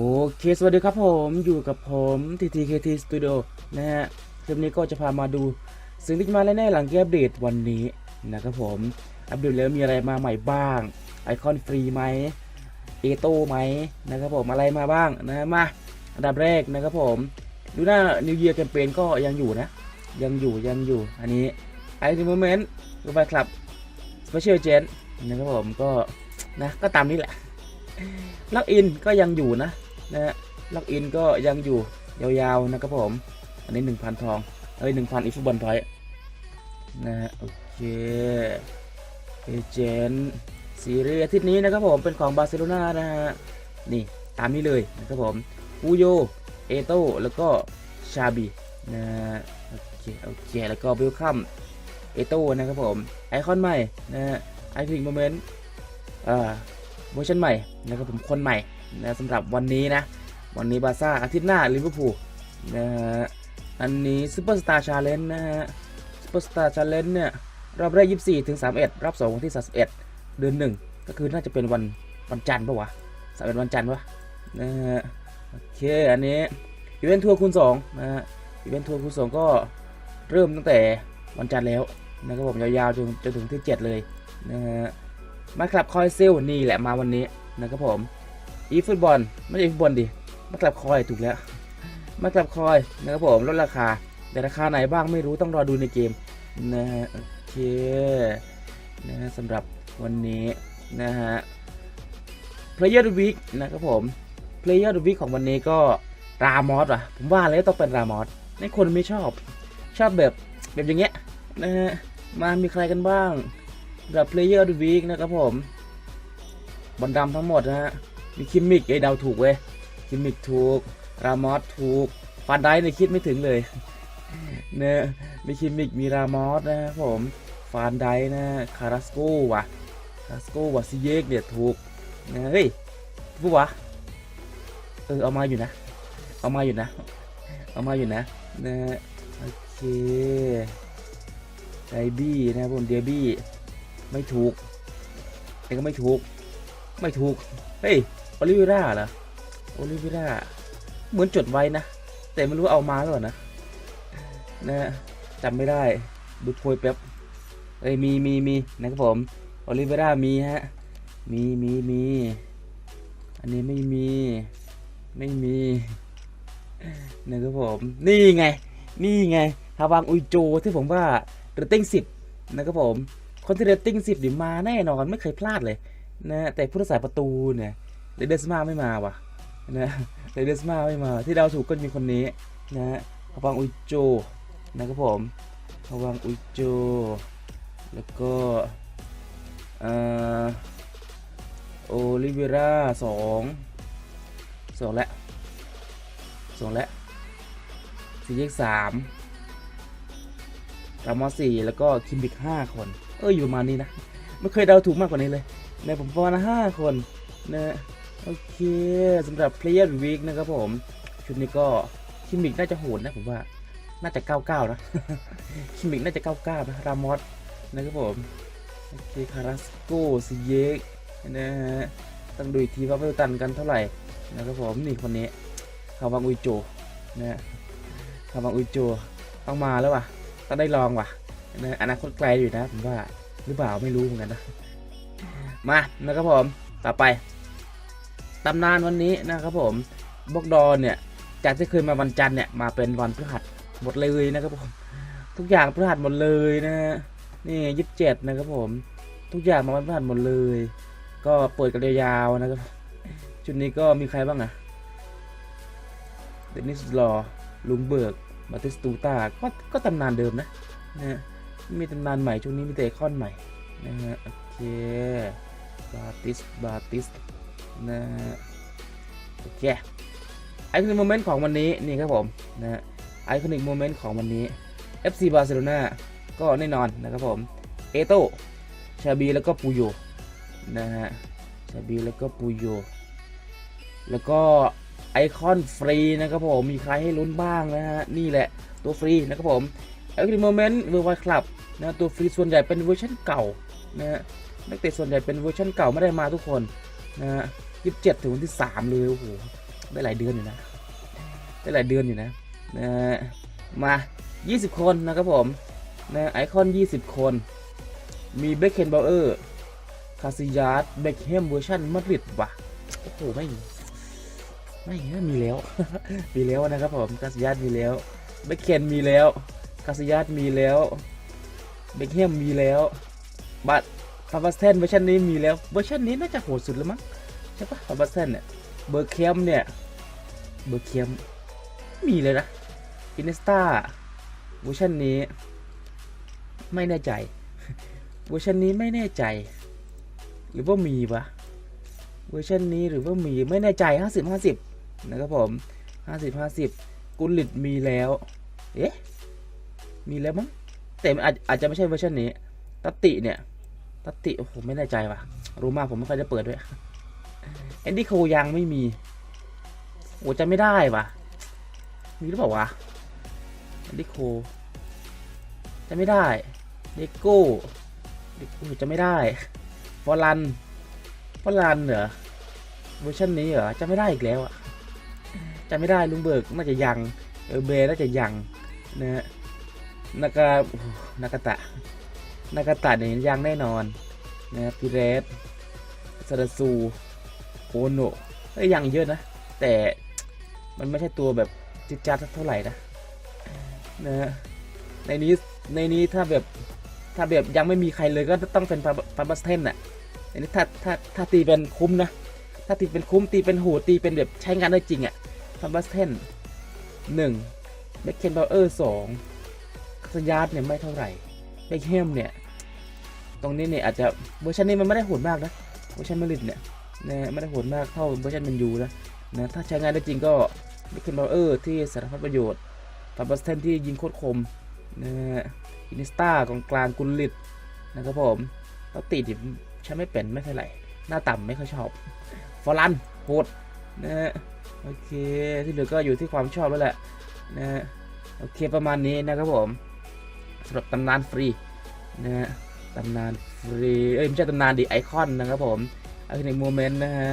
โอเค สวัสดีครับผมอยู่กับผม TTKT Studio นะฮะคลิปนี้ก็จะพามาดูสิ่งที่มาแน่ๆหลังเกมอัปเดตวันนี้นะครับผมอัปเดตแล้วมีอะไรมาใหม่บ้าง ไอคอนฟรีไหมเอโต้ไหมนะครับผมอะไรมาบ้างนะมาอันดับแรกนะครับผมดูหน้า New Year Campaign ก็ยังอยู่นะ ยังอยู่ยังอยู่อันนี้ไอ t ิ m โมเมนต์รูปคลับ Special Gen นะครับผมก็นะก็ตามนี้แหละล็อกอินก็ยังอยู่นะ นะฮะล็อกอินก็ยังอยู่ยาวๆนะครับผม อันนี้ 1,000 ทองเอ้ย1,000อีฟุตบอลพอยต์นะฮะโอเคเอเจนซีเรียทิตย์นี้นะครับผมเป็นของบาร์เซโลนานะฮะนี่ตามนี้เลยนะครับผมปูโยเอโตแล้วก็ชาบีนะฮะโอเคโอเคแล้วก็เวลคัมเอโตนะครับผมไอคอนใหม่นะฮะไอพิงโมเมนต์อ่าเวอร์ชันใหม่นะครับผมคนใหม่ นะสำหรับวันนี้นะ วันนี้บาซ่าอาทิตย์หน้าลิเวอร์พูลนะฮะอันนี้ซูเปอร์สตาร์ชาเลนจ์นะฮะซูเปอร์สตาร์ชาเลนจ์เนี่ยรอบแรก24ถึง31รอบ2วันที่31เดือน1ก็คือน่าจะเป็นวันวันจันทร์ปะวะ31วันจันทร์ปะนะฮะโอเคอันนี้อีเวนต์ทัวร์คูณ2นะฮะอีเวนต์ทัวร์คูณ2ก็เริ่มตั้งแต่วันจันทร์แล้วนะครับผมยาวๆจนจนถึงที่ 7 เลยนะฮะมาคลับคอยเซลนี่แหละมาวันนี้นะครับผม อีฟุตบอลไม่ใช่อีฟุตบอลดิมาคลับคอยถูกแล้วมาคลับคอยนะครับผมลดราคา แต่ราคาไหนบ้างไม่รู้ต้องรอดูในเกมนะฮะโอเคนะฮะสำหรับวันนี้นะฮะ Player of the Week นะครับผม Player of the Week ของวันนี้ก็รามอสว่ะ ผมว่าแล้วต้องเป็นรามอสในคนไม่ชอบชอบแบบแบบอย่างเงี้ยนะฮะมามีใครกันบ้างแบบ Player of the Week นะครับผมบอลดำทั้งหมดนะฮะ มีคิมมิกไอ้เดาถูกเว้ยคิมมิกถูก รามอสถูกฟานได้เนี่ยคิดไม่ถึงเลยเนี่ยมีคิมมิกมีรามอสนะครับผมฟานไดนะคาราสโกว่ะคาราสโกว่ะซิเยกเนี่ยถูกนะเฮ้ยผู้วะเออเอามาอยู่นะ เอามาอยู่นะ เอามาอยู่นะนะโอเคไดบี้นะครับผมเดบี้ไม่ถูกแต่ก็ไม่ถูก ไม่ถูก เฮ้ย โอลิเวร่าเหรอโอลิเวร่าเหมือนจดไว้นะ แต่ไม่รู้เอามาหรือเปล่านะนะจำไม่ได้ดูโพยแป๊บเอ้ยมีมีมีนะครับผมโอลิเวร่ามีฮะ มีมีมีอันนี้ไม่มี ไม่มีนะครับผม นี่ไง นี่ไงฮาวางอุยโจที่ผมว่าเรตติ้งสิบนะครับผม คนที่เรตติ้งสิบเดี๋ยวมาแน่นอนไม่เคยพลาดเลยนะแต่ผู้รักษาประตูเนี่ย เรเดสมาไม่มาว่ะนะเรเดสมาไม่มาที่เราถูกก็มีคนนี้นะฮะวังอุยโจนะครับผมพวังอุยโจ แล้วก็ออโอลิเวราสองสองแล้วสองแล้วสี่เลขสามรามอสสี่แล้วก็คิมบิกห้าคน เอออยู่ประมาณนี้นะ ไม่เคยเดาถูกมากกว่านี้เลยในผมประห้าคนนะ โอเคสำหรับ Player of the Week นะครับผม ชุดนี้ก็คิมิกน่าจะโหดนะผมว่า น่าจะ 99 นะ คิมิกน่าจะ 99 นะ รามอสนะครับผม โอเค คาราสโกซิเยกนะฮะ ต้องดูอีกทีว่าเวลตันกันเท่าไหร่นะครับผม นี่คนนี้คาวังอุยโจนะฮะคาวังอุยโจต้องมาแล้วว่ะ ต้องได้ลองว่ะนะอนาคตไกลอยู่นะผมว่า หรือเปล่าไม่รู้เหมือนกันนะ มานะครับผม ต่อไป ตำนานวันนี้นะครับผมบล็อกดอนเนี่ยจากที่เคยมาวันจันทร์เนี่ยมาเป็นวันพฤหัสหมดเลยนะครับผมทุกอย่างพฤหัสหมดเลยนะฮะนี่ยี่สิบเจ็ดนะครับผมทุกอย่างมาวันพฤหัสหมดเลย ก็เปิดกันยาวๆนะครับชุดนี้ก็มีใครบ้างอะเดนิสลอลุงเบิร์กมาติสตูตาก็ก็ตำนานเดิมนะนะฮะมีตำนานใหม่ช่วงนี้มีแต่ไอคอนใหม่นะฮะโอเคบาติสบาติส นะโอเคไอคอนิกโมเมนต์ของวันนี้นี่ครับผมนะฮะไอคอนิกโมเมนต์ของวันนี้ FC บาร์เซโลนาก็แน่นอนนะครับผมเอโต้ชาบีแล้วก็ปูโยนะฮะชาบีแล้วก็ปูโยแล้วก็ไอคอนฟรีนะครับผมมีใครให้ลุ้นบ้างนะฮะนี่แหละตัวฟรีนะครับผมไอคอนิกโมเมนต์เวอร์ไวคลับนะตัวฟรีส่วนใหญ่เป็นเวอร์ชันเก่านะฮะนักเตะส่วนใหญ่เป็นเวอร์ชันเก่าไม่ได้มาทุกคนนะฮะ ยี่สิบเจ็ดถึงวันที่สามเลยโอ้โหได้หลายเดือนอยู่นะ ได้หลายเดือนอยู่นะนะฮะมา20คนนะครับผมนะไอคอน20คน มีเบคเคนเบลเออร์คาซิยาสเบคแฮมเวอร์ชันมาดริดว่ะโอ้โหไม่ไม่มีแล้ว มีแล้วนะครับผมคาซิยาสมีแล้วเบคเคนมีแล้วคาซิยาสมีแล้วเบคแฮมมีแล้วบัตฟาบัสเทนเวอร์ชันนี้มีแล้วเวอร์ชันนี้น่าจะโหดสุดแล้วมั้ง ใช่ปะฟาบัสเทนเนี่ย เบอร์เคมเนี่ย เบอร์เคมมีเลยนะอินสตาเวอร์ชันนี้ ไม่แน่ใจ เวอร์ชันนี้ไม่แน่ใจ หรือว่ามีปะเวอร์ชันนี้หรือว่ามีไม่แน่ใจ 50 50 นะครับผม 50 50 กุลิตมีแล้ว เอ๊ะ มีแล้วมั้ง แต่อาจอาจจะไม่ใช่เวอร์ชันนี้ ตัตติเนี่ย ตัตติ โอ้โห ไม่แน่ใจว่ะ รู้มากผมไม่ค่อยได้เปิดด้วย แอนดี้โคยังไม่มี โอ้จะไม่ได้ว่ะมีหรือเปล่าวะแอนดี้โคจะไม่ได้เดโก้เดโก้จะไม่ได้ฟอรันฟอรันเหรอเวอร์ชันนี้เหรอจะไม่ได้อีกแล้วอะจะไม่ได้ลุงเบิร์กน่าจะยังเออเบน่าจะยังนะฮะนากานากาตะนากาตะเนี่ยยังแน่นอนนะพิเรสซาดาซู โอโนะเอ้ยยังเยอะนะ แต่มันไม่ใช่ตัวแบบจิดจัดเท่าไหร่นะนะฮะในนี้ในนี้ถ้าแบบถ้าแบบยังไม่มีใครเลยก็ต้องเป็นฟาบัสเทนอะอันนี้ถ้าถ้าถ้าตีเป็นคุ้มนะ ถ้าตีเป็นคุ้มตีเป็นโหดตีเป็นแบบใช้งานได้จริงอะฟาบัสเทนหนึ่งเบคเคนบลเออร์สองสยาร์ดเนี่ยไม่เท่าไหร่เบคแฮมเนี่ย ตรงนี้เนี่ยอาจจะเวอร์ชันนี้มันไม่ได้โหดมากนะเวอร์ชันมาริดเนี่ย นะไม่ได้โหดมากเท่าเวอร์ชันมันยูนะนะถ้าใช้งานได้จริงก็เบคเคนบอลเออร์ที่สารพัดประโยชน์ฟาบัสเทนที่ยิงโคตรคมนะฮะอินิสตากองกลางกุลลิตนะครับผมแล้วติดดิใช้ไม่เป็นไม่เท่าไหร่หน้าต่ำไม่ค่อยชอบ ฟอรันโหดนะฮะโอเคที่เหลือก็อยู่ที่ความชอบแล้วแหละนะฮะโอเคประมาณนี้นะครับผมสำหรับตำนานฟรีนะฮะตำนานฟรีเอ้ยไม่ใช่ตำนานดิไอคอนนะครับผม อคอนิกโมเมนต์นะฮะ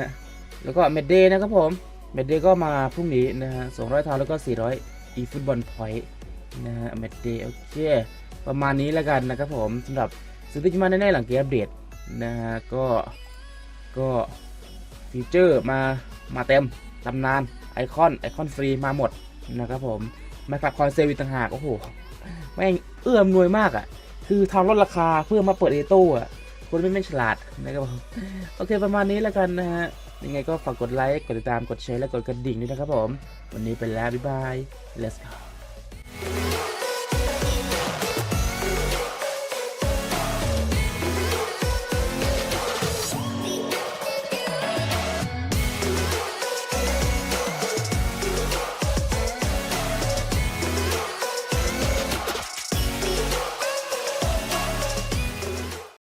แล้วก็เมดเดย์นะครับผม เมดเดย์ก็มาพรุ่งนี้นะฮะ200ทาวแล้วก็400 e ฟุตบอลพอยต์นะฮะ เมดเดย์โอเค ประมาณนี้แล้วกันนะครับผมสำหรับสิ่งที่จะมาแน่ๆหลังเกมอัปเดตนะฮะ ก็ ก็ฟีเจอร์มา มาเต็มตำนาน ไอคอน ไอคอนฟรีมาหมดนะครับผมมากับคอนเซลวิต่างหาก โอ้โห แม่งเอื้อมนวยมากอะ คือทำลดราคาเพื่อมาเปิดเอโต้อะ คนไม่ไม่ฉลาดนะครับผมโอเคประมาณนี้แล้วกันนะฮะยังไงก็ฝากกดไลค์กดติดตามกดแชร์และกดกระดิ่งด้วยนะครับผม วันนี้ไปแล้วบ๊ายบาย let's go